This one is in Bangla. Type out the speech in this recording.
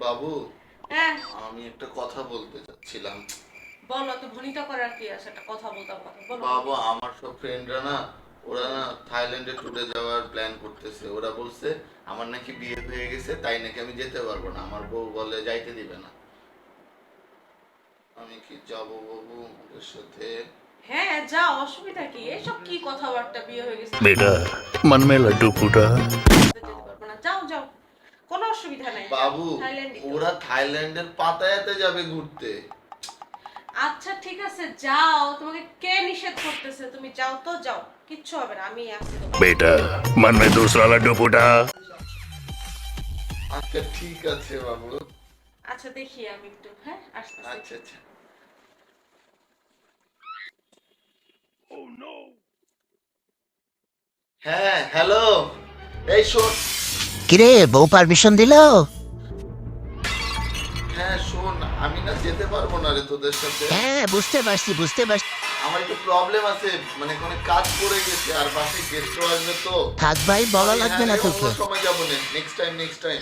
বাবু হ্যাঁ। আমি একটা কথা বলতে চাচ্ছিলাম। বলো তো ভনিতা করার কি আছে? একটা কথা বলো। বাবু আমার সব ফ্রেন্ডরা না ওরা না থাইল্যান্ডে যাওয়ার প্ল্যান করতেছে। ওরা বলছে আমার নাকি বিয়ে হয়ে গেছে তাই নাকি আমি যেতে পারব না। আমার বউ বলে যাইতে দিবে না। আমি কি যাব বাবু ওদের সাথে? হ্যাঁ যা অসুবিধা কি? এসব কি কথাবার্তা? বিয়ে হয়ে গেছে। বেটা অসুবিধা নাই বাবু ওরা থাইল্যান্ডের পাতায়াতে যাবে ঘুরতে। আচ্ছা ঠিক আছে যাও তোমাকে কে নিষেধ করতেছে? তুমি যাও তো যাও কিচ্ছু হবে না আমি আছি বেটা মন মে দূসরা লাড্ডু ফুটা আচ্ছা ঠিক আছে বাবু। আচ্ছা দেখি আমি একটু হ্যাঁ আচ্ছা আচ্ছা। oh, ও নো হ্যাঁ হ্যালো এই শোন। কিরে বউ পারমিশন দিল? হ্যাঁ শোন আমি না যেতে পারব না রে তোদের সাথে। হ্যাঁ বুঝতে পারছি বুঝতে পারছি। আমার একটু প্রবলেম আছে মানে কোনো কাজ পড়ে গেছে আর বাসে গেস্টও আসবে তো। থাক ভাই বলা লাগবে না হ্যাঁ, তোকে। সময় যাব নেক্সট টাইম নেক্সট টাইম